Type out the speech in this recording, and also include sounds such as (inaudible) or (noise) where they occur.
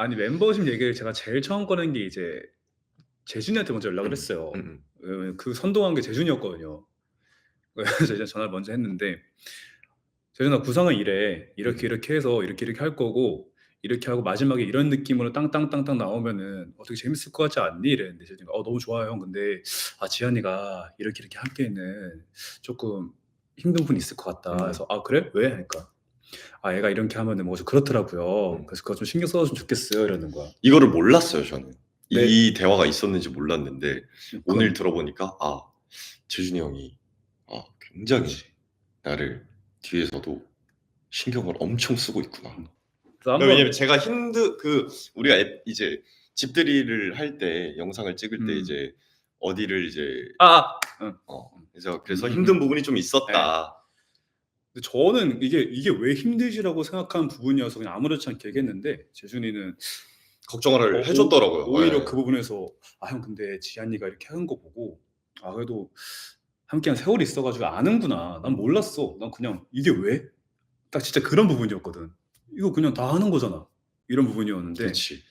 아니 멤버십 얘기를 제가 제일 처음 꺼낸 게 이제 재준이한테 먼저 연락을 음. 했어요. 음음. 왜냐면 그 선동한 게 재준이었거든요. (laughs) 그래서 이제 전화를 먼저 했는데 "재준아 구상은 이래. 이렇게 음. 이렇게 해서 이렇게 이렇게 할 거고 이렇게 하고 마지막에 이런 느낌으로 땅땅땅땅 나오면은 어떻게 재밌을 것 같지 않니?" 이랬는데 재준이가 "어 너무 좋아요 형. 근데 아 지한이가 이렇게 이렇게 하기에는 쪼끔 힘든 부분이 있을 것 같다." 음. 그래서 "아 그래? 왜?" 하니까 " 아 얘가 이렇게 하면은 뭐가 좀 그렇더라고요. 음. 그래서 그거 좀 신경 써 줬으면 좋겠어요." 이러는 거야. 이거를 몰랐어요 저는. 네. 이 대화가 있었는지 몰랐는데 오늘 그럼 들어보니까 아 재준이 형이 아 굉장히. 나를 뒤에서도 신경을 엄청 쓰고 있구나. 음. 그래서 왜냐면 제가 힘드 그 우리가 앱 이제 집들이를 할 때 영상을 찍을 때 음. 이제 어디를 이제 아아. 응. 어 그래서 그래서 음음음. 힘든 부분이 좀 네. 있었다. 근데 저는 이게 이게 왜 힘드시라고 생각하는 부분이어서 그냥 아무렇지 않게 얘기했는데 재준이는 걱정을 어 해 줬더라고요. 오 오히려 예. 그 부분에서 "아 형 근데 지한이가 이렇게 하는 거 보고 아 그래도 함께한 세월이 있어 가지고 아는구나. 난 몰랐어. 난 그냥 이게 왜?" 딱 진짜 그런 부분이었거든. "이거 그냥 다 아는 거잖아." 이런 부분이었는데 그렇지.